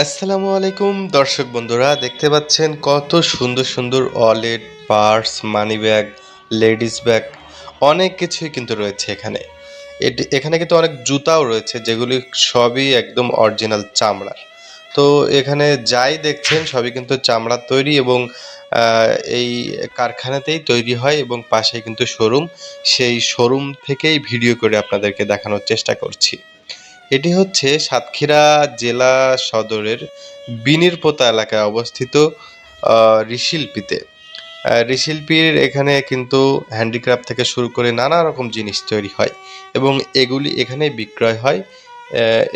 আসসালামু আলাইকুম, দর্শক বন্ধুরা, দেখতে পাচ্ছেন কত সুন্দর সুন্দর wallet purse money bag ladies bag, অনেক কিছুই কিন্তু রয়েছে এখানে। এটি, এখানে কিন্তু অনেক জুতাও রয়েছে, যেগুলি সবই একদম অরিজিনাল চামড়ার। তো এখানে যাই দেখছেন, সবই কিন্তু চামড়ার তৈরি এবং এই কারখানাতেই তৈরি হয় এবং পাশে কিন্তু শোরুম। সেই শোরুম থেকেই ভিডিও করে আপনাদেরকে দেখানোর চেষ্টা করছি। এটি হচ্ছে সাতক্ষীরা জেলা সদরের বিনিরপোতা এলাকায় অবস্থিত ঋষিল্পীতে। ঋষিল্পীর এখানে কিন্তু হ্যান্ডিক্রাফট থেকে শুরু করে নানা রকম জিনিস তৈরি হয় এবং এগুলি এখানে বিক্রয় হয়।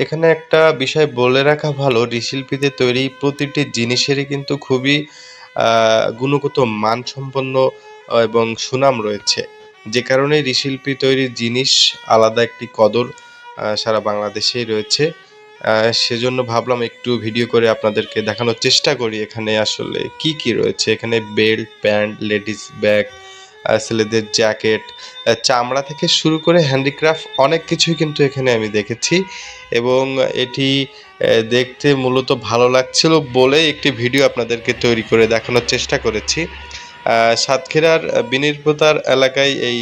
এখানে একটা বিষয় বলে রাখা ভালো, ঋষিল্পীতে তৈরি প্রতিটি জিনিসেরই কিন্তু খুবই গুণগত মানসম্পন্ন এবং সুনাম রয়েছে। যে কারণে ঋষিল্পী তৈরির জিনিস আলাদা একটি কদর সারা বাংলাদেশেই রয়েছে। সেজন্য ভাবলাম একটু ভিডিও করে আপনাদেরকে দেখানোর চেষ্টা করি এখানে আসলে কি কি রয়েছে। এখানে বেল্ট, প্যান্ট, লেডিস ব্যাগ ছেলেদের জ্যাকেট চামড়া থেকে শুরু করে হ্যান্ডিক্রাফট অনেক কিছুই কিন্তু এখানে আমি দেখেছি এবং এটি দেখতে মূলত ভালো লাগছিল বলে একটি ভিডিও আপনাদেরকে তৈরি করে দেখানোর চেষ্টা করেছি। সাতক্ষীরার বিনির্পতার এলাকায় এই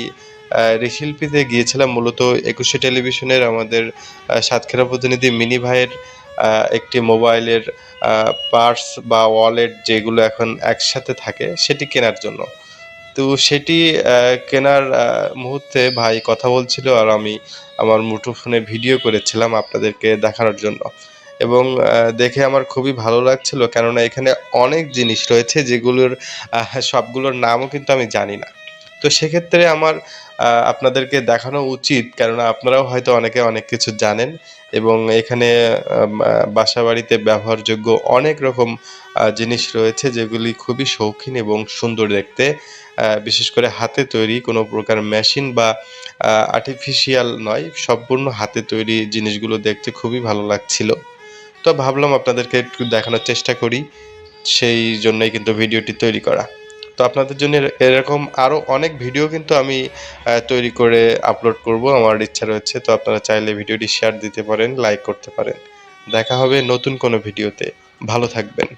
ঋষিল্পীতে গিয়েছিলাম, মূলত একুশে টেলিভিশনের আমাদের সাতক্ষীরা প্রতিনিধি মিনি ভাইয়ের একটি মোবাইলের পার্স বা ওয়ালেট যেগুলো এখন একসাথে থাকে, সেটি কেনার জন্য। তো সেটি কেনার মুহূর্তে ভাই কথা বলছিল আর আমি আমার মুঠোফোনে ভিডিও করেছিলাম আপনাদেরকে দেখানোর জন্য। এবং দেখে আমার খুবই ভালো লাগছিল, কেননা এখানে অনেক জিনিস রয়েছে যেগুলোর সবগুলোর নামও কিন্তু আমি জানি না। তো সেক্ষেত্রে আমার আপনাদেরকে দেখানো উচিত, কেননা আপনারাও হয়তো অনেকে অনেক কিছু জানেন এবং এখানে বাসা বাড়িতে ব্যবহারযোগ্য অনেক রকম জিনিস রয়েছে যেগুলি খুবই শৌখিন এবং সুন্দর দেখতে। বিশেষ করে হাতে তৈরি কোনো প্রকার মেশিন বা আর্টিফিশিয়াল নয়, সম্পূর্ণ হাতে তৈরি জিনিসগুলো দেখতে খুবই ভালো লাগছিল। তো ভাবলাম আপনাদেরকে একটু দেখানোর চেষ্টা করি, সেই জন্যই কিন্তু ভিডিওটি তৈরি করা। তো আপনাদের জন্য এরকম আরও অনেক ভিডিও কিন্তু আমি তৈরি করে আপলোড করব। আমার ইচ্ছা রয়েছে, তো আপনারা চাইলে ভিডিওটি শেয়ার দিতে পারেন লাইক করতে পারেন। দেখা হবে নতুন কোনো ভিডিওতে ভালো থাকবেন।